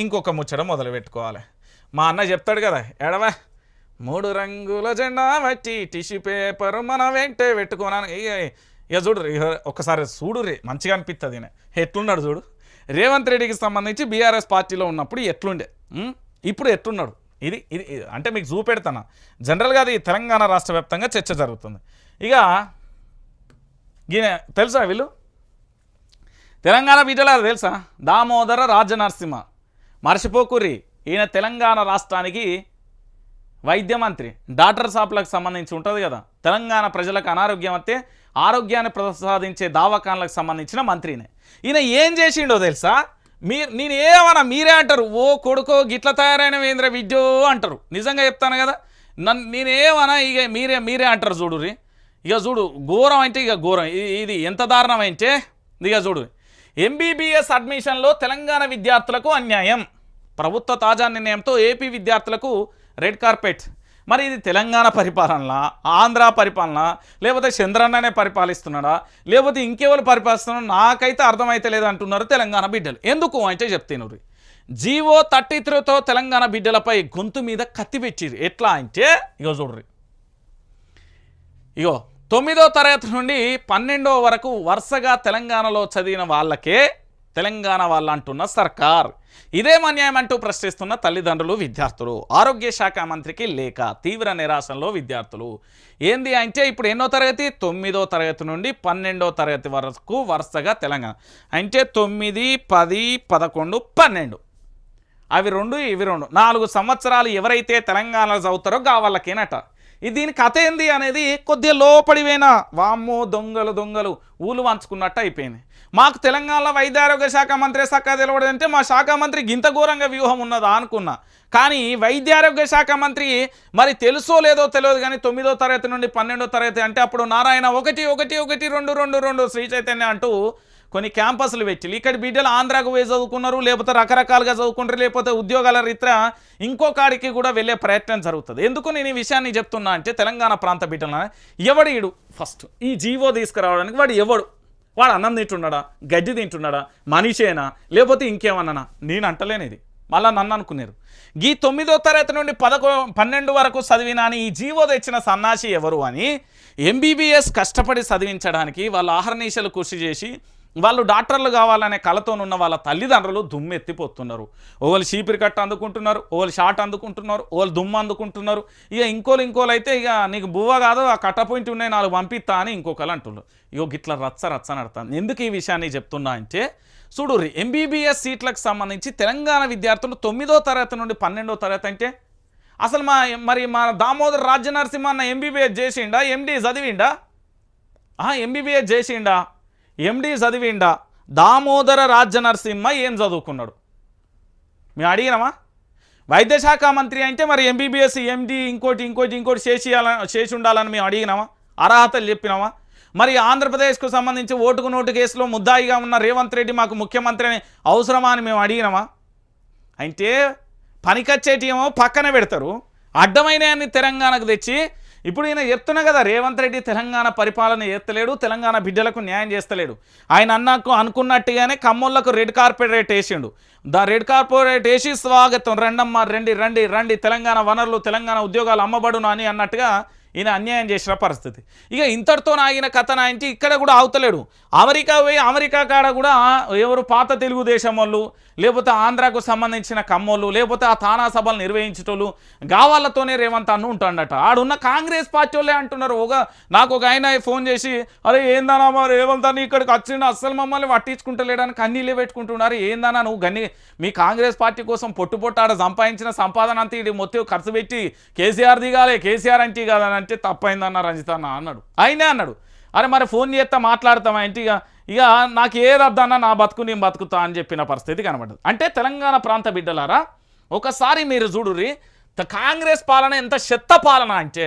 ఇంకొక ముచ్చట మొదలు పెట్టుకోవాలి. మా అన్న చెప్తాడు కదా ఎడవా మూడు రంగుల జెండా వచ్చి టిష్యూ పేపర్ మన వెంటే పెట్టుకున్నాను. ఇక చూడు ఒకసారి చూడు రే మంచిగా అనిపిస్తుంది ఎట్లున్నాడు చూడు? రేవంత్ రెడ్డికి సంబంధించి బీఆర్ఎస్ పార్టీలో ఉన్నప్పుడు ఎట్లుండే? ఇప్పుడు ఎట్లున్నాడు? ఇది ఇది ఇది అంటే మీకు చూపెడతాను? జనరల్గా అది తెలంగాణ రాష్ట్ర వ్యాప్తంగా చర్చ జరుగుతుంది. ఇక ఈయన తెలుసా వీళ్ళు? తెలంగాణ బిడ్డలా తెలుసా? దామోదర రాజనరసింహ. మర్చిపోకుర్రి. ఈయన తెలంగాణ రాష్ట్రానికి వైద్య మంత్రి డాక్టర్ షాప్లకు సంబంధించి ఉంటుంది కదా. తెలంగాణ ప్రజలకు అనారోగ్యం వస్తే ఆరోగ్యాన్ని ప్రసాదించే దావాఖాన్లకు సంబంధించిన మంత్రినే. ఈయన ఏం చేసిండో తెలుసా? మీరు నేను ఏమన్నా మీరే అంటారు ఓ కొడుకో గిట్ల తయారైన వేంద్ర విద్యో అంటారు. నిజంగా చెప్తాను కదా. నన్ను నేనేమన్నా ఇక మీరే మీరే అంటారు చూడురి ఇక చూడు ఘోరం అంటే ఇక ఘోరం. ఇది- ఇది ఎంత దారుణం అంటే ఇక చూడు. ఎంబీబీఎస్ అడ్మిషన్లో తెలంగాణ విద్యార్థులకు అన్యాయం. ప్రభుత్వ తాజా నిర్ణయంతో ఏపీ విద్యార్థులకు రెడ్ కార్పెట్. మరి ఇది తెలంగాణ పరిపాలన ఆంధ్ర పరిపాలన లేకపోతే చంద్రన్ననే పరిపాలిస్తున్నాడా? లేకపోతే ఇంకెవరు పరిపాలిస్తున్నాడు నాకైతే అర్థమైతే లేదంటున్నారు తెలంగాణ బిడ్డలు. ఎందుకు అంటే చెప్తున్నారు జీవో థర్టీ త్రీతో తెలంగాణ బిడ్డలపై గొంతు మీద కత్తి పెట్టిరు ఎట్లా అంటే ఇగో చూడ్రి ఇగో తొమ్మిదో తరగతి నుండి పన్నెండో వరకు వరుసగా తెలంగాణలో చదివిన వాళ్ళకే తెలంగాణ వాళ్ళు అంటున్న సర్కార్. ఇదే అంటూ ప్రశ్నిస్తున్న తల్లిదండ్రులు విద్యార్థులు. ఆరోగ్య శాఖ మంత్రికి లేఖ తీవ్ర నిరాశంలో విద్యార్థులు. ఏంది అంటే ఇప్పుడు ఎన్నో తరగతి? తొమ్మిదో తరగతి నుండి పన్నెండో తరగతి వరకు వరుసగా తెలంగాణ. అంటే తొమ్మిది పది పదకొండు పన్నెండు. అవి రెండు ఇవి రెండు. నాలుగు సంవత్సరాలు ఎవరైతే తెలంగాణలో చదువుతారో గా వాళ్ళకేనట ఇది దీని కథ ఏంది అనేది కొద్దిగా లోపడిపోయిన వామ్మో దొంగలు దొంగలు ఊలు వంచుకున్నట్టు అయిపోయింది. మాకు తెలంగాణ వైద్యారోగ్య శాఖ మంత్రి సక్క తెలవడంటే మా శాఖ మంత్రి గింత ఘోరంగా వ్యూహం ఉన్నదా అనుకున్నా. కానీ వైద్యారోగ్య శాఖ మంత్రి మరి తెలుసో లేదో తెలియదు కానీ తొమ్మిదో తరగతి నుండి పన్నెండో తరగతి అంటే అప్పుడు నారాయణ ఒకటి ఒకటి ఒకటి రెండు రెండు రెండు శ్రీ చైతన్య అంటూ కొన్ని క్యాంపస్లు పెట్టి ఇక్కడ బిడ్డలు ఆంధ్రాకు పోయి చదువుకున్నారు లేకపోతే రకరకాలుగా చదువుకుంటారు లేకపోతే ఉద్యోగాల రీత్యా ఇంకో కాడికి కూడా వెళ్ళే ప్రయత్నం జరుగుతుంది. ఎందుకు నేను ఈ విషయాన్ని చెప్తున్నా అంటే తెలంగాణ ప్రాంత బిడ్డల ఎవడు ఫస్ట్ ఈ జీవో తీసుకురావడానికి వాడు ఎవడు? వాడు అన్నం తింటున్నాడా? గడ్డి తింటున్నాడా? మనిషేనా? లేకపోతే ఇంకేమన్నానా? నేను అంటలేనిది మళ్ళా నన్ను అనుకున్నారు ఈ తొమ్మిదో తరగతి నుండి పదకొ పన్నెండు వరకు చదివినా అని ఈ జీవో తెచ్చిన సన్నాసి ఎవరు అని ఎంబీబీఎస్ కష్టపడి చదివించడానికి వాళ్ళ ఆహర్నిశలు కృషి చేసి వాళ్ళు డాక్టర్లు కావాలనే కలతోనున్న వాళ్ళ తల్లిదండ్రులు దుమ్మెత్తిపోతున్నారు. ఒకళ్ళు చీపిరి కట్ట అందుకుంటున్నారు ఒకళ్ళు షాట్ అందుకుంటున్నారు ఒకళ్ళు దుమ్ము అందుకుంటున్నారు. ఇక ఇంకోలు ఇంకోలు అయితే ఇక నీకు బువ్వ కాదు ఆ కట్ట పాయింట్ ఉన్నాయి నాలుగు పంపిస్తా అని ఇంకొకరు అంటున్నారు. ఇగో గిట్ల రచ్చ రచ్చ నడుతుంది. ఎందుకు ఈ విషయాన్ని చెప్తున్నా అంటే చూడు ఎంబీబీఎస్ సీట్లకు సంబంధించి తెలంగాణ విద్యార్థులు తొమ్మిదో తరగతి నుండి పన్నెండో తరగతి అంటే అసలు మా మరి మా దామోదర్ రాజ్య నరసింహ అన్న ఎంబీబీఎస్ చేసిండా? ఎండి చదివిండా? ఎంబీబీఎస్ చేసిండా? ఎండి చదివిండా. దామోదర రాజ్య నరసింహ ఏం చదువుకున్నాడు? మేము అడిగినామా వైద్యశాఖ మంత్రి అంటే మరి ఎంబీబీఎస్ ఎండి ఇంకోటి ఇంకోటి ఇంకోటి చేసి చేసి ఉండాలని మేము అడిగినామా అర్హతలు చెప్పినామా మరి ఆంధ్రప్రదేశ్కు సంబంధించి ఓటుకు నోటు కేసులో ముద్దాయిగా ఉన్న రేవంత్ రెడ్డి మాకు ముఖ్యమంత్రి అని అవసరమా అని మేము అడిగినామా అంటే పనికొచ్చేటి ఏమో పక్కన పెడతారు. అడ్డమైన తెలంగాణకు తెచ్చి ఇప్పుడు ఈయన చెప్తున్నా కదా రేవంత్ రెడ్డి తెలంగాణ పరిపాలన చేస్తలేడు తెలంగాణ బిడ్డలకు న్యాయం చేస్తలేడు. ఆయన అన్నకు అనుకున్నట్టుగానే కమ్మోళ్ళకు రెడ్ కార్పొరేట్ వేసిండు. దా రెడ్ కార్పొరేట్ వేసి స్వాగతం. రెండమ్మ రండి రండి రండి. తెలంగాణ వనరులు తెలంగాణ ఉద్యోగాలు అమ్మబడును అని అన్నట్టుగా ఈయన అన్యాయం చేసిన పరిస్థితి. ఇక ఇంతటితో ఆగిన కథ నాయించి ఇక్కడ కూడా అవతలేడు అమెరికా పోయి అమెరికా కాడ కూడా ఎవరు పాత తెలుగుదేశం వాళ్ళు లేకపోతే ఆంధ్రాకు సంబంధించిన కమ్మోళ్ళు లేకపోతే ఆ తానా సభలు నిర్వహించేటోళ్ళు గావాళ్ళతోనే రేవంత్ అన్ను ఉంటాడట. ఆడున్న కాంగ్రెస్ పార్టీ వాళ్ళే అంటున్నారు. ఒక నాకు ఒక ఆయన ఫోన్ చేసి అరే ఏందన్నా మరి రేవంత్ అని ఇక్కడికి వచ్చిండు అస్సలు మమ్మల్ని పట్టించుకుంటలేడని కన్నీళ్ళే పెట్టుకుంటున్నారు. ఏందన్నా నువ్వు గన్ని మీ కాంగ్రెస్ పార్టీ కోసం పొట్టు పొట్టాడ సంపాదించిన సంపాదన అంతా ఇది మొత్తం ఖర్చు పెట్టి కేసీఆర్ దిగాలి కేసీఆర్ అంటే కాదని అంటే తప్పైందన్న రంజిత్ అన్న అన్నాడు. అయినే అన్నాడు. అరే మరి ఫోన్ చేస్తా మాట్లాడతామా ఏంటి? ఇక ఇక నాకు ఏది అద్దన్నా నా బతుకు నేను బతుకుతా అని చెప్పిన పరిస్థితి కనబడ్డది. అంటే తెలంగాణ ప్రాంత బిడ్డలారా ఒకసారి మీరు చూడుర్రి త- కాంగ్రెస్ పాలన ఎంత చెత్త పాలన అంటే